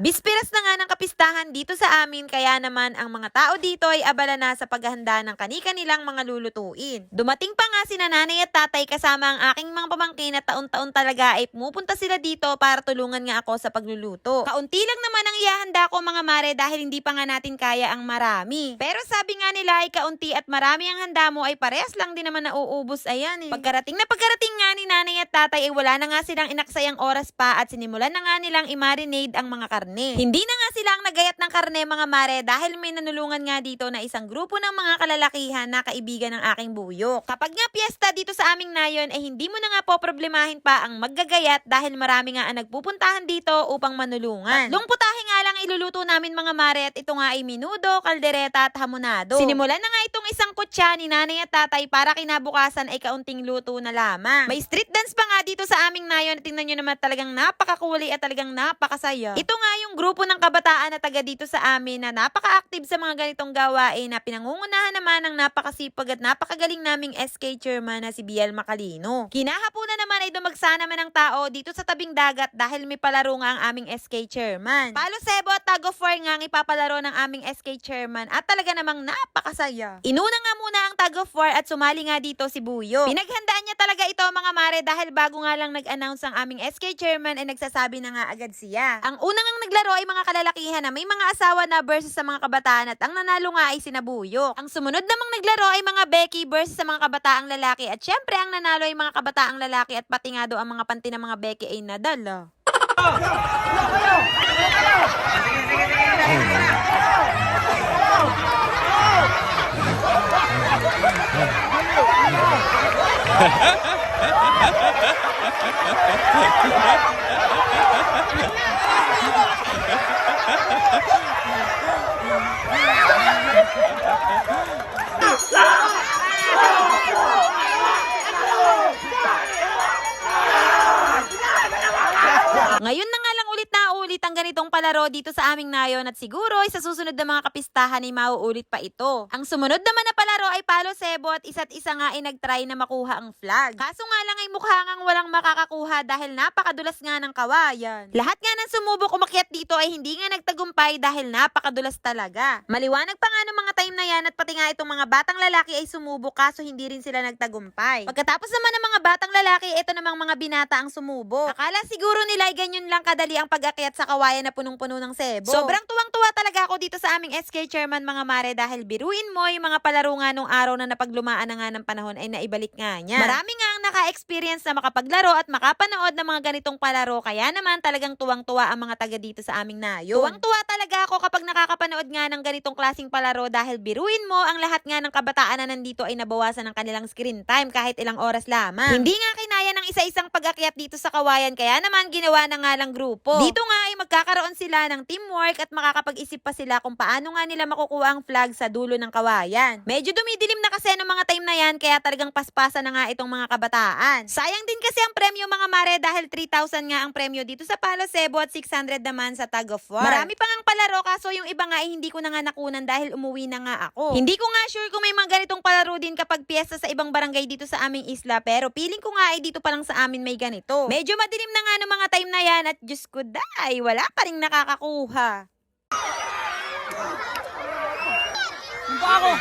Bispiras na nga ng kapistahan dito sa amin kaya naman ang mga tao dito ay abala na sa paghahanda ng kani-kanilang mga lulutuin. Dumating pa nga si nanay at tatay kasama ang aking mga pamangkin at taon-taon talaga ay pumupunta sila dito para tulungan nga ako sa pagluluto. Kaunti lang naman ang ihahanda ko mga mare dahil hindi pa nga natin kaya ang marami. Pero sabi nga nila ay kaunti at marami ang handa mo ay parehas lang din naman nauubos ayan eh. Pagkarating na pagkarating nga ni nanay at tatay ay wala na nga silang inaksayang oras pa at sinimulan na nga nilang i-marinate ang mga karne. Hindi na nga sila ang nagayat ng karne mga mare dahil may nanulungan nga dito na isang grupo ng mga kalalakihan na kaibigan ng aking buyok. Kapag nga piyesta dito sa aming nayon ay hindi mo na nga po problemahin pa ang maggagayat dahil marami nga ang nagpupuntahan dito upang manulungan. Tatlong putahe nga lang iluluto namin mga mare at ito nga ay minudo, kaldereta at hamonado. Sinimulan na nga itong isang kutsa ni nanay at tatay para kinabukasan ay kaunting luto na lamang. May street dance pa nga dito sa aming nayon at tingnan nyo naman talagang napakakuli at talagang napakasaya. Ito nga yung grupo ng kabataan na taga dito sa amin na napaka-active sa mga ganitong gawain na pinangungunahan naman ng napakasipag at napakagaling naming SK chairman na si Biel Macalino. Kinahapunan naman ay dumagsa naman ng tao dito sa tabing dagat dahil may palaro nga ang aming SK chairman. Palo Sebo at Tag of War nga ang ipapalaro ng aming SK chairman at talaga namang napakasaya. Inuna nga muna ang Tag of War at sumali nga dito si Buyo. Pinaghandaan niya talaga ito mga mare dahil bago nga lang nag-announce ang aming SK chairman ay nagsasabi na nga agad siya. Ang unang ang naglaro ay mga kalalakihan na may mga asawa na versus sa mga kabataan at ang nanalo nga ay sinabuyo. Ang sumunod namang naglaro ay mga Becky versus sa mga kabataang lalaki at syempre ang nanalo ay mga kabataang lalaki at pati nga ang mga panty ng mga Becky ay nadala. Ngayon na nga ulit ang ganitong palaro dito sa aming nayon at siguro ay sa susunod na mga kapistahan ay mauulit pa ito. Ang sumunod naman na palaro ay palo sebo at isa't isa nga ay nagtry na makuha ang flag. Kaso nga lang ay mukha ngang walang makakakuha dahil napakadulas nga ng kawayan. Lahat nga ng sumubok umakyat dito ay hindi nga nagtagumpay dahil napakadulas talaga. Maliwanag pa nga ng mga time na yan at pati nga itong mga batang lalaki ay sumubok kaso hindi rin sila nagtagumpay. Pagkatapos naman ng mga batang lalaki, ito namang mga binata ang sumubok. Akala siguro nila ay ganyan lang kadali ang pag-akyat sa kawayan na punong-puno ng sebo. Sobrang tuwang-tuwa talaga ako dito sa aming SK chairman mga mare dahil biruin mo yung mga palaro nga nung araw na napaglumaan na nga ng panahon ay naibalik nga niya. Marami nga ang naka-experience na makapaglaro at makapanood ng mga ganitong palaro kaya naman talagang tuwang-tuwa ang mga taga dito sa aming nayon. Tuwang-tuwa talaga ako kapag nakakapanood nga ng ganitong klasing palaro dahil biruin mo ang lahat nga ng kabataan na nandito ay nabawasan ng kanilang screen time kahit ilang oras lamang. Hindi nga kinaya ng isa-isang pag-akyat dito sa kawayan kaya naman ginawa na nga lang grupo. Dito nga ay magkakaroon sila ng teamwork at makakapag-isip pa sila kung paano nga nila makukuha ang flag sa dulo ng kawayan. Medyo dumidilim na kasi ng mga time na yan kaya talagang paspasan na nga itong mga kabataan. Sayang din kasi ang premyo mga mare dahil 3,000 nga ang premyo dito sa Palo Sebo at 600 naman sa Tag of War. Marami pa ngang palaro kaso yung iba nga ay hindi ko na nga nakunan dahil umuwi na nga ako. Hindi ko nga sure kung may mga ganitong palaro din kapag piyesta sa ibang barangay dito sa aming isla pero feeling ko nga ay dito pa lang sa amin may ganito. Medyo madilim na nga ng mga time na yan at Diyos ko wala pa rin nakakakuha. ako.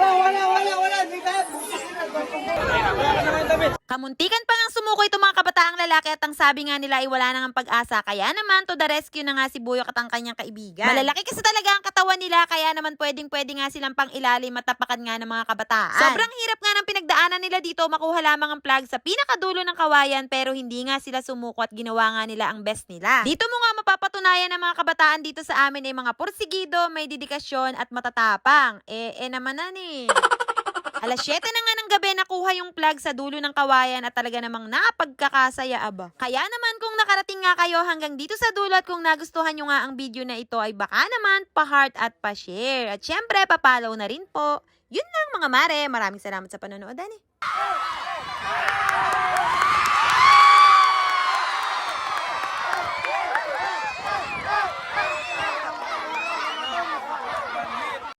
Wala, wala, wala, wala. May dad. Kamuntikan pa ngang sumuko itong mga kabataang lalaki at ang sabi nga nila ay wala nang pag-asa. Kaya naman to the rescue na nga si Buyok at ang kanyang kaibigan. Malalaki kasi talaga ang katawan nila kaya naman pwedeng pwede nga silang pang ilalim at tapakan nga ng mga kabataan. Sobrang hirap nga ng pinagdaanan nila dito makuha lamang ang flag sa pinakadulo ng kawayan pero hindi nga sila sumuko at ginawa nga nila ang best nila. Dito mo nga mapapatunayan ng mga kabataan dito sa amin ay mga porsigido, may dedikasyon at matatapang. Eh, eh naman na ni. Alas 7 na gabi nakuha yung plug sa dulo ng kawayan at talaga namang napagkakasaya aba. Kaya naman kung nakarating nga kayo hanggang dito sa dulo at kung nagustuhan nyo nga ang video na ito ay baka naman pa-heart at pa-share. At syempre, papalaw na rin po. Yun lang mga mare. Maraming salamat sa panonood, Dani.